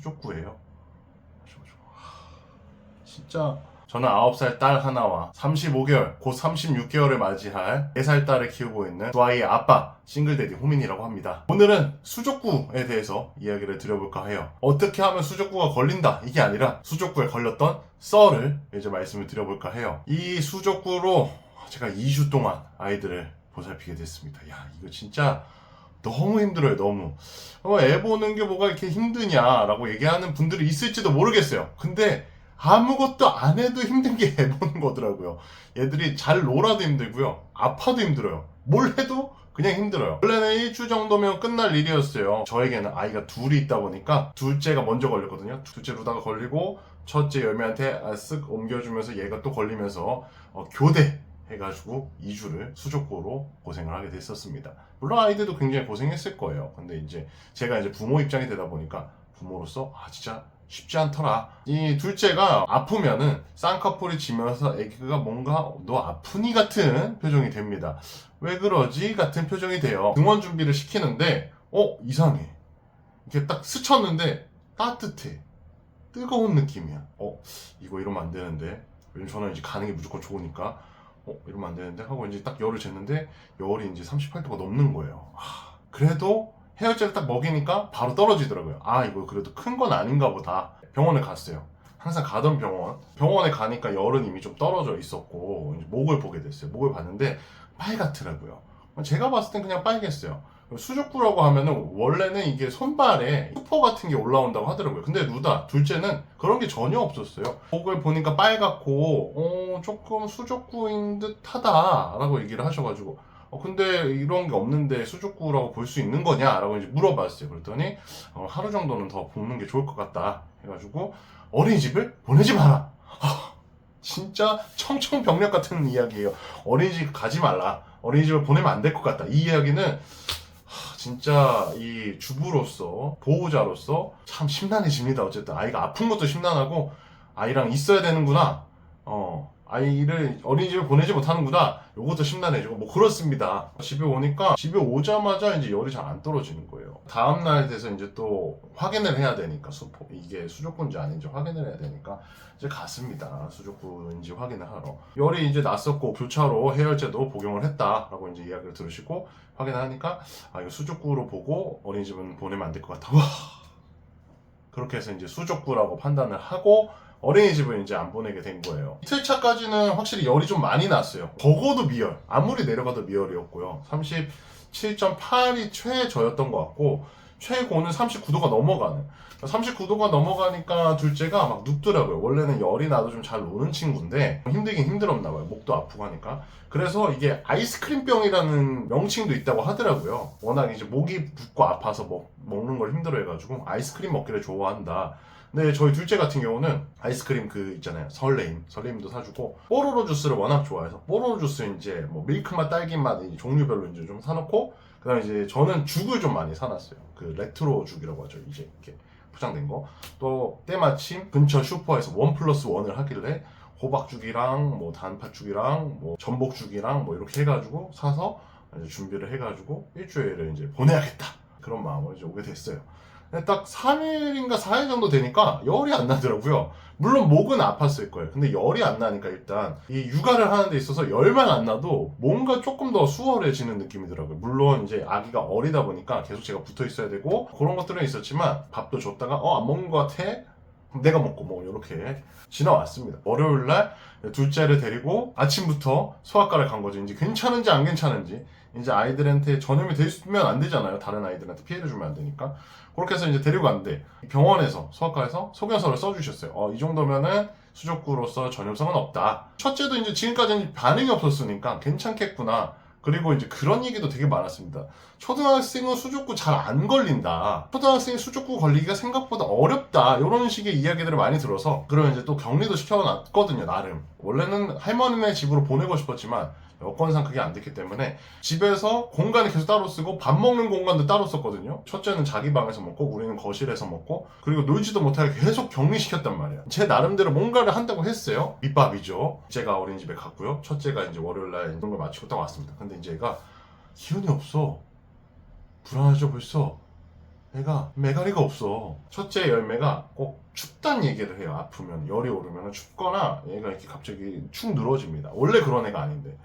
수족구예요. 진짜 저는 9살 딸 하나와 35개월, 곧 36개월을 맞이할 4살 딸을 키우고 있는 두 아이의 아빠, 싱글데디 호민이라고 합니다. 오늘은 수족구에 대해서 이야기를 드려볼까 해요. 어떻게 하면 수족구가 걸린다, 이게 아니라 수족구에 걸렸던 썰을 이제 말씀을 드려볼까 해요. 이 수족구로 제가 2주 동안 아이들을 보살피게 됐습니다. 야, 이거 진짜 너무 힘들어요, 너무. 어, 애 보는 게 뭐가 이렇게 힘드냐라고 얘기하는 분들이 있을지도 모르겠어요. 근데 아무것도 안 해도 힘든 게 애 보는 거더라고요. 얘들이 잘 놀아도 힘들고요. 아파도 힘들어요. 뭘 해도 그냥 힘들어요. 원래는 일주 정도면 끝날 일이었어요. 저에게는 아이가 둘이 있다 보니까 둘째가 먼저 걸렸거든요. 둘째 루다가 걸리고 첫째 열매한테 아, 쓱 옮겨주면서 얘가 또 걸리면서 어, 교대 해가지고 2주를 수족고로 고생을 하게 됐었습니다. 물론 아이들도 굉장히 고생했을 거예요. 근데 이제 제가 이제 부모 입장이 되다 보니까 부모로서 아 진짜 쉽지 않더라. 이 둘째가 아프면은 쌍꺼풀이 지면서 애기가 뭔가 너 아프니 같은 표정이 됩니다. 왜 그러지? 같은 표정이 돼요. 등원 준비를 시키는데 어 이상해. 이렇게 딱 스쳤는데 따뜻해. 뜨거운 느낌이야. 어 이거 이러면 안 되는데. 왜냐면 저는 이제 가는 게 무조건 좋으니까. 어 이러면 안 되는데 하고 이제 딱 열을 쟀는데 열이 이제 38도가 넘는 거예요. 아, 그래도 해열제를 딱 먹이니까 바로 떨어지더라고요. 아 이거 그래도 큰 건 아닌가 보다. 병원에 갔어요. 항상 가던 병원. 병원에 가니까 열은 이미 좀 떨어져 있었고 이제 목을 보게 됐어요. 목을 봤는데 빨갛더라고요. 제가 봤을 땐 그냥 빨겠어요. 수족구라고 하면은 원래는 이게 손발에 히포 같은 게 올라온다고 하더라고요. 근데 루다 둘째는 그런 게 전혀 없었어요. 목을 보니까 빨갛고 어 조금 수족구인 듯하다라고 얘기를 하셔가지고 어 근데 이런 게 없는데 수족구라고 볼 수 있는 거냐라고 이제 물어봤어요. 그랬더니 어, 하루 정도는 더 보는 게 좋을 것 같다 해가지고 어린이집을 보내지 마라. 아, 진짜 청청병력 같은 이야기예요. 어린이집 가지 말라. 어린이집을 보내면 안 될 것 같다. 이 이야기는 하, 진짜 이 주부로서 보호자로서 참 심란해집니다. 어쨌든 아이가 아픈 것도 심란하고 아이랑 있어야 되는구나. 어 아이를 어린이집에 보내지 못하는구나. 요것도 심란해지고 뭐 그렇습니다. 집에 오니까 집에 오자마자 이제 열이 잘 안 떨어지는 거예요. 다음 날 돼서 이제 또 확인을 해야 되니까 수포 이게 수족구인지 아닌지 확인을 해야 되니까 이제 갔습니다. 수족구인지 확인을 하러. 열이 이제 났었고 교차로 해열제도 복용을 했다라고 이제 이야기를 들으시고 확인을 하니까 아 이거 수족구로 보고 어린이집은 보내면 안 될 것 같다. 와. 그렇게 해서 이제 수족구라고 판단을 하고 어린이집을 이제 안 보내게 된 거예요. 이틀 차까지는 확실히 열이 좀 많이 났어요. 적어도 미열. 아무리 내려가도 미열이었고요. 37.8이 최저였던 것 같고 최고는 39도가 넘어가는. 39도가 넘어가니까 둘째가 막 눕더라고요. 원래는 열이 나도 좀 잘 노는 친구인데 힘들긴 힘들었나 봐요. 목도 아프고 하니까. 그래서 이게 아이스크림병이라는 명칭도 있다고 하더라고요. 워낙 이제 목이 붓고 아파서 먹, 먹는 걸 힘들어 해가지고 아이스크림 먹기를 좋아한다. 근데 저희 둘째 같은 경우는 아이스크림 그 있잖아요. 설레임. 설레임도 사주고 뽀로로 주스를 워낙 좋아해서 뽀로로 주스 이제 뭐 밀크맛 딸기맛 이제 종류별로 이제 좀 사놓고 그 다음에 이제 저는 죽을 좀 많이 사놨어요. 그 레트로 죽이라고 하죠. 이제 이렇게 포장된 거 또 때마침 근처 슈퍼에서 원 플러스 원을 하길래 호박죽이랑 뭐 단팥죽이랑 뭐 전복죽이랑 뭐 이렇게 해가지고 사서 이제 준비를 해가지고 일주일을 이제 보내야겠다. 그런 마음으로 이제 오게 됐어요. 딱 3일인가 4일 정도 되니까 열이 안 나더라고요. 물론 목은 아팠을 거예요. 근데 열이 안 나니까 일단 이 육아를 하는 데 있어서 열만 안 나도 뭔가 조금 더 수월해지는 느낌이더라고요. 물론 이제 아기가 어리다 보니까 계속 제가 붙어 있어야 되고 그런 것들은 있었지만 밥도 줬다가 어 안 먹는 것 같아? 내가 먹고 뭐 이렇게 지나왔습니다. 월요일 날 둘째를 데리고 아침부터 소아과를 간 거죠. 이제 괜찮은지 안 괜찮은지 이제 아이들한테 전염이 되면 안 되잖아요. 다른 아이들한테 피해를 주면 안 되니까. 그렇게 해서 이제 데리고 갔는데 병원에서 소아과에서 소견서를 써주셨어요. 어, 이 정도면은 수족구로서 전염성은 없다. 첫째도 이제 지금까지는 반응이 없었으니까 괜찮겠구나. 그리고 이제 그런 얘기도 되게 많았습니다. 초등학생은 수족구 잘 안 걸린다. 초등학생이 수족구 걸리기가 생각보다 어렵다. 이런 식의 이야기들을 많이 들어서 그러면 이제 또 격리도 시켜놨거든요, 나름. 원래는 할머니네 집으로 보내고 싶었지만 여건상 그게 안 됐기 때문에 집에서 공간을 계속 따로 쓰고 밥 먹는 공간도 따로 썼거든요. 첫째는 자기 방에서 먹고 우리는 거실에서 먹고 그리고 놀지도 못하게 계속 격리시켰단 말이에요. 제 나름대로 뭔가를 한다고 했어요. 밑밥이죠. 제가 어린이집에 갔고요. 첫째가 이제 월요일 날 이런 걸 마치고 딱 왔습니다. 근데 이제 얘가 기운이 없어. 불안하죠 벌써. 애가 메가리가 없어. 첫째 열매가 꼭 춥단 얘기를 해요. 아프면 열이 오르면 춥거나 얘가 이렇게 갑자기 축 늘어집니다. 원래 그런 애가 아닌데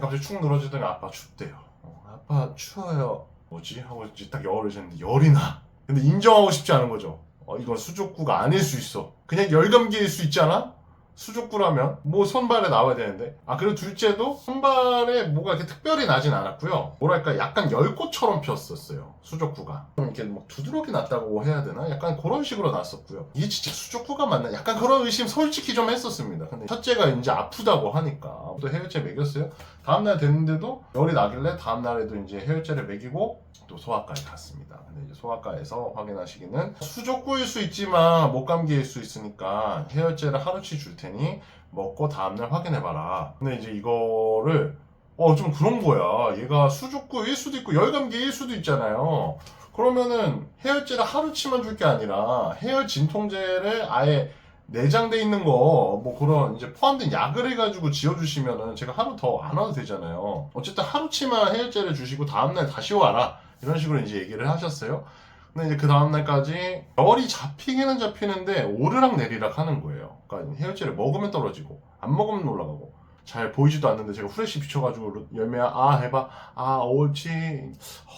갑자기 축 늘어지더니 아빠 춥대요. 어, 아빠 추워요. 뭐지 하고 이제 딱 열을 쟀는데 열이 나. 근데 인정하고 싶지 않은 거죠. 어, 이건 수족구가 아닐 수 있어. 그냥 열감기일 수 있잖아? 수족구라면 뭐 손발에 나와야 되는데. 아 그리고 둘째도 손발에 뭐가 이렇게 특별히 나진 않았고요. 뭐랄까 약간 열꽃처럼 피었었어요 수족구가. 좀 이렇게 뭐 두드러기 났다고 해야 되나? 약간 그런 식으로 났었고요. 이게 진짜 수족구가 맞나? 약간 그런 의심 솔직히 좀 했었습니다. 근데 첫째가 이제 아프다고 하니까. 또 해열제 먹였어요. 다음날 됐는데도 열이 나길래 다음날에도 이제 해열제를 먹이고 또 소아과에 갔습니다. 근데 이제 소아과에서 확인하시기는 수족구일 수 있지만 목감기일 수 있으니까 해열제를 하루치 줄 테니 먹고 다음날 확인해봐라. 근데 이제 이거를 어 좀 그런 거야. 얘가 수족구일 수도 있고 열감기일 수도 있잖아요. 그러면은 해열제를 하루치만 줄 게 아니라 해열 진통제를 아예 내장돼 있는 거 뭐 그런 이제 포함된 약을 해가지고 지어주시면은 제가 하루 더 안 와도 되잖아요. 어쨌든 하루치만 해열제를 주시고 다음날 다시 와라 이런 식으로 이제 얘기를 하셨어요. 근데 이제 그 다음날까지 열이 잡히기는 잡히는데 오르락 내리락 하는 거예요. 그러니까 해열제를 먹으면 떨어지고 안 먹으면 올라가고 잘 보이지도 않는데 제가 후레쉬 비춰가지고 열매야 아 해봐. 아 옳지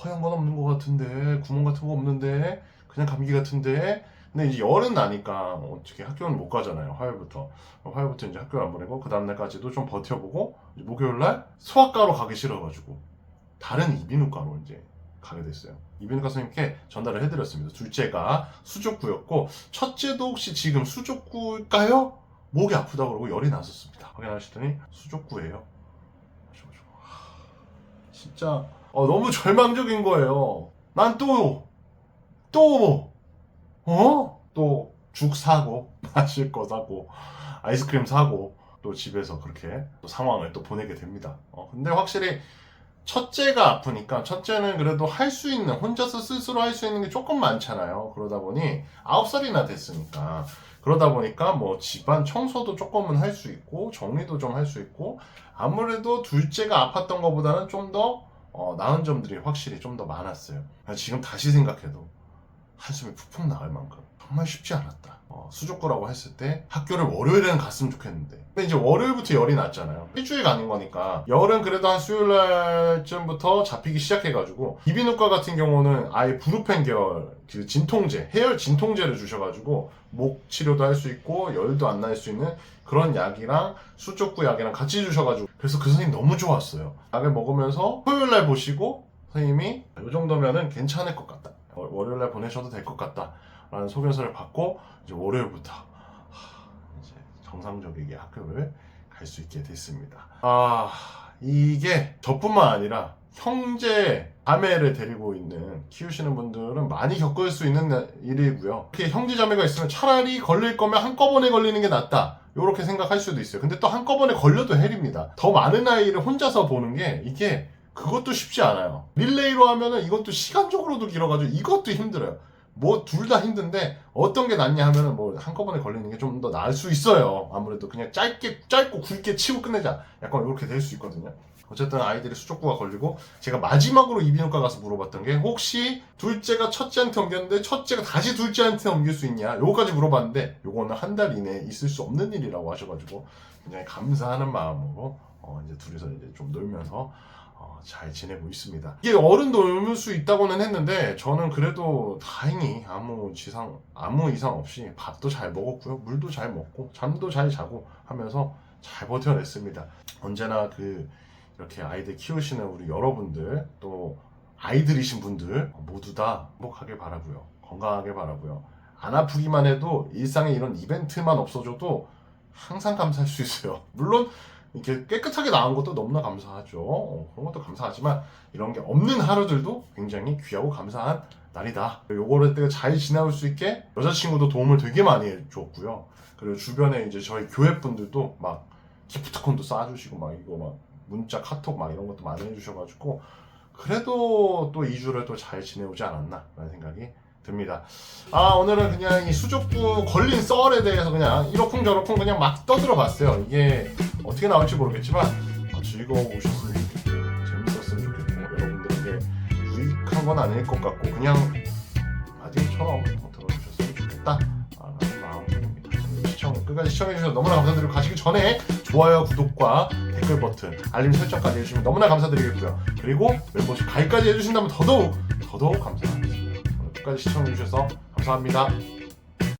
허연 건 없는 것 같은데 구멍 같은 거 없는데 그냥 감기 같은데. 근데 이제 열은 나니까 어떻게 학교는 못 가잖아요 화요일부터. 화요일부터 이제 학교를 안 보내고 그 다음날까지도 좀 버텨보고 목요일날 소아과로 가기 싫어가지고 다른 이비인후과로 이제 가게 됐어요 이비인후과 선생님께 전달을 해드렸습니다 둘째가 수족구였고 첫째도 혹시 지금 수족구일까요? 목이 아프다고 그러고 열이 났었습니다 확인하시더니 수족구예요 진짜 어, 너무 절망적인 거예요 난 또 또 어? 또 죽 사고 마실 거 사고 아이스크림 사고 또 집에서 그렇게 또 상황을 또 보내게 됩니다. 어, 근데 확실히 첫째가 아프니까 첫째는 그래도 할 수 있는 혼자서 스스로 할 수 있는 게 조금 많잖아요. 그러다 보니 아홉 살이나 됐으니까 그러다 보니까 뭐 집안 청소도 조금은 할 수 있고 정리도 좀 할 수 있고 아무래도 둘째가 아팠던 것보다는 좀더 어, 나은 점들이 확실히 좀 더 많았어요. 지금 다시 생각해도 한숨이 푹푹 나올 만큼 정말 쉽지 않았다. 어, 수족구라고 했을 때 학교를 월요일에는 갔으면 좋겠는데 근데 이제 월요일부터 열이 났잖아요. 일주일 가는 거니까 열은 그래도 한 수요일 날쯤부터 잡히기 시작해가지고 이비인후과 같은 경우는 아예 브루펜 계열 그 진통제 해열 진통제를 주셔가지고 목 치료도 할 수 있고 열도 안 날 수 있는 그런 약이랑 수족구 약이랑 같이 주셔가지고 그래서 그 선생님 너무 좋았어요. 약을 먹으면서 토요일 날 보시고 선생님이 이 정도면은 괜찮을 것 같다. 월- 월요일 날 보내셔도 될 것 같다. 라는 소견서를 받고 이제 월요일부터 하, 이제 정상적이게 학교를 갈 수 있게 됐습니다. 아 이게 저뿐만 아니라 형제 자매를 데리고 있는 키우시는 분들은 많이 겪을 수 있는 일이고요. 이렇게 형제 자매가 있으면 차라리 걸릴 거면 한꺼번에 걸리는 게 낫다. 이렇게 생각할 수도 있어요. 근데 또 한꺼번에 걸려도 헬입니다. 더 많은 아이를 혼자서 보는 게 이게 그것도 쉽지 않아요. 릴레이로 하면은 이것도 시간적으로도 길어가지고 이것도 힘들어요. 뭐 둘 다 힘든데 어떤 게 낫냐 하면은 뭐 한꺼번에 걸리는 게 좀 더 나을 수 있어요. 아무래도 그냥 짧게 짧고 굵게 치고 끝내자. 약간 이렇게 될 수 있거든요. 어쨌든 아이들이 수족구가 걸리고 제가 마지막으로 이비인후과 가서 물어봤던 게 혹시 둘째가 첫째한테 옮겼는데 첫째가 다시 둘째한테 옮길 수 있냐 요거까지 물어봤는데 요거는 한 달 이내에 있을 수 없는 일이라고 하셔가지고 굉장히 감사하는 마음으로 어 이제 둘이서 이제 좀 놀면서 어, 잘 지내고 있습니다. 이게 어른도 옮을 수 있다고는 했는데 저는 그래도 다행히 아무 지상 아무 이상 없이 밥도 잘 먹었고요, 물도 잘 먹고 잠도 잘 자고 하면서 잘 버텨냈습니다. 언제나 그 이렇게 아이들 키우시는 우리 여러분들 또 아이들이신 분들 모두 다 행복하게 바라고요, 건강하게 바라고요. 안 아프기만 해도 일상에 이런 이벤트만 없어져도 항상 감사할 수 있어요. 물론 이렇게 깨끗하게 나온 것도 너무나 감사하죠. 어, 그런 것도 감사하지만 이런 게 없는 하루들도 굉장히 귀하고 감사한 날이다. 요거를 내가 잘 지나올 수 있게 여자친구도 도움을 되게 많이 해줬고요. 그리고 주변에 이제 저희 교회 분들도 막 기프트콘도 쏴주시고 막 이거 막 문자 카톡 막 이런 것도 많이 해주셔가지고 그래도 또 2주를 또 잘 지내오지 않았나라는 생각이 듭니다. 아 오늘은 그냥 이 수족구 걸린 썰에 대해서 그냥 이러쿵저러쿵 그냥 막 떠들어 봤어요. 이게 어떻게 나올지 모르겠지만 아, 즐거워 오셨으면 좋겠고 재밌었으면 좋겠고 여러분들에게 유익한 건 아닐 것 같고 그냥 아직처럼 들어주셨으면 좋겠다. 아, 라는 마음입니다. 시청 끝까지 시청해주셔서 너무나 감사드리고 가시기 전에 좋아요, 구독과 댓글 버튼, 알림 설정까지 해주시면 너무나 감사드리겠고요. 그리고 멤버십 뭐 가입까지 해주신다면 더더욱 더더욱 감사합니다. 끝까지 시청해주셔서 감사합니다.